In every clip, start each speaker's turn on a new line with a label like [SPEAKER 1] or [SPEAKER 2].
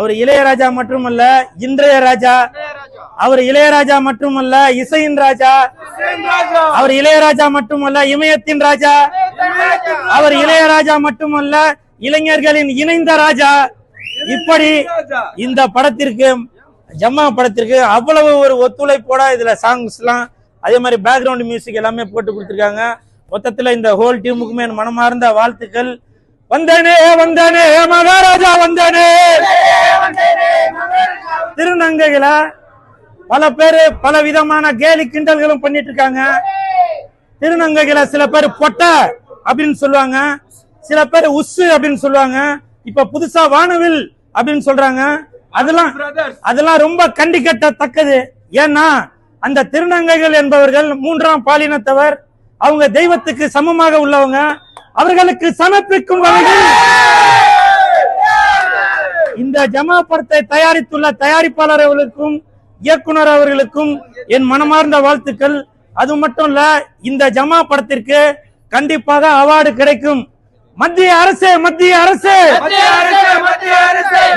[SPEAKER 1] அவர் இளையராஜா மட்டுமல்ல இன்றைய ராஜா அவர் இளையராஜா மட்டுமல்ல இசையின் ராஜா. அவர் இளையராஜா மட்டுமல்ல இமயத்தின் ராஜா. அவர் இளையராஜா மட்டுமல்ல இளைஞர்களின் இணைந்த ராஜா. இப்படி இந்த படத்திற்கு ஜம்மா படத்திற்கு அவ்வளவு ஒரு ஒத்துழைப்போட இதுல சாங்ஸ் எல்லாம் அதே மாதிரி பேக்ரவுண்ட் மியூசிக் எல்லாமே போட்டு கொடுத்திருக்காங்க. மொத்தத்துல இந்த ஹோல் டீமுக்குமே மனமார்ந்த வாழ்த்துக்கள். வந்தனே வந்தனே மகாராஜா வந்தேனே. திருநங்கைகள பல பேரு பல விதமான கேலி கிண்டல்களும் பண்ணிட்டு இருக்காங்க திருநங்கைகளை சில பேர் பொட்ட அப்படின்னு சொல்லுவாங்க. சில பேர் உஸ்ஸு அப்படின்னு சொல்லுவாங்க. இப்ப புதுசா வானவில் அப்படின்னு சொல்றாங்க. அதெல்லாம் அதெல்லாம் ரொம்ப கண்டிக்கட்டத்தக்கது. ஏன்னா அந்த திருநங்கைகள் என்பவர்கள் மூன்றாம் பாலினத்தவர். அவங்க தெய்வத்துக்கு சமமாக உள்ளவங்க. அவர்களுக்கு சமர்ப்பிக்கும் வகையில் இந்த ஜமா படத்தை தயாரித்துள்ள தயாரிப்பாளர் அவர்களுக்கும் இயக்குனர் அவர்களுக்கும் என் மனமார்ந்த வாழ்த்துக்கள். அது மட்டும் இல்ல இந்த ஜமா படத்திற்கு கண்டிப்பாக அவார்டு கிடைக்கும். மத்திய அரசு மத்திய அரசு!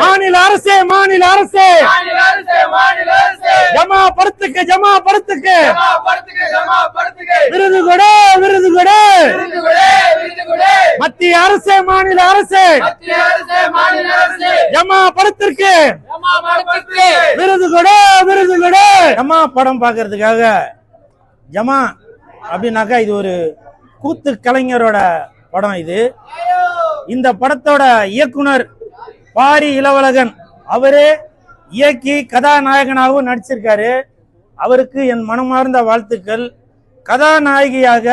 [SPEAKER 1] மாநில அரசு மாநில அரசு! ஜமா படத்துக்கு ஜமா படத்துக்கு விருது கொடு விருது கொடு
[SPEAKER 2] விருது கொடு விருது கொடு
[SPEAKER 1] மத்திய அரசு மாநில அரசு. ஜமா படத்திற்கு. விருது கொடு விருது கொடு. ஜமா படம் பார்க்கறதுக்காக. ஜமா அப்படின்னாக்கா இது ஒரு கூத்து கலைஞரோட படம் இது. இந்த படத்தோட இயக்குனர் பாரி இளவழகன். அவரே இயக்கி கதாநாயகனாகவும் நடிச்சிருக்காரு. அவருக்கு என் மனமார்ந்த வாழ்த்துக்கள். கதாநாயகியாக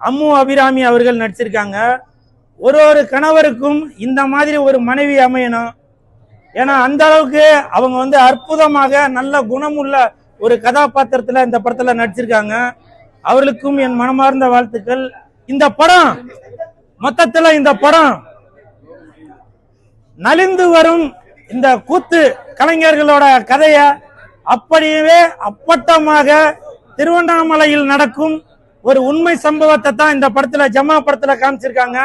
[SPEAKER 1] அம்மு அபிராமி அவர்கள் நடிச்சிருக்காங்க. ஒரு ஒரு கணவருக்கும் இந்த மாதிரி ஒரு மனைவி அமையணும். ஏன்னா அந்த அளவுக்கு அவங்க வந்து அற்புதமாக நல்ல குணமுள்ள ஒரு கதாபாத்திரத்தில் இந்த படத்தில் நடிச்சிருக்காங்க. அவர்களுக்கும் என் மனமார்ந்த வாழ்த்துக்கள். இந்த படம் மொத்தத்தில் இந்த படம் நலிந்து வரும் இந்த கூத்து கலைஞர்களோட கதையை அப்படியே அப்பட்டமாக திருவண்ணாமலையில் நடக்கும் ஒரு உண்மை சம்பவத்தை தான் இந்த படத்தில் ஜமா படத்தில் காமிச்சிருக்காங்க.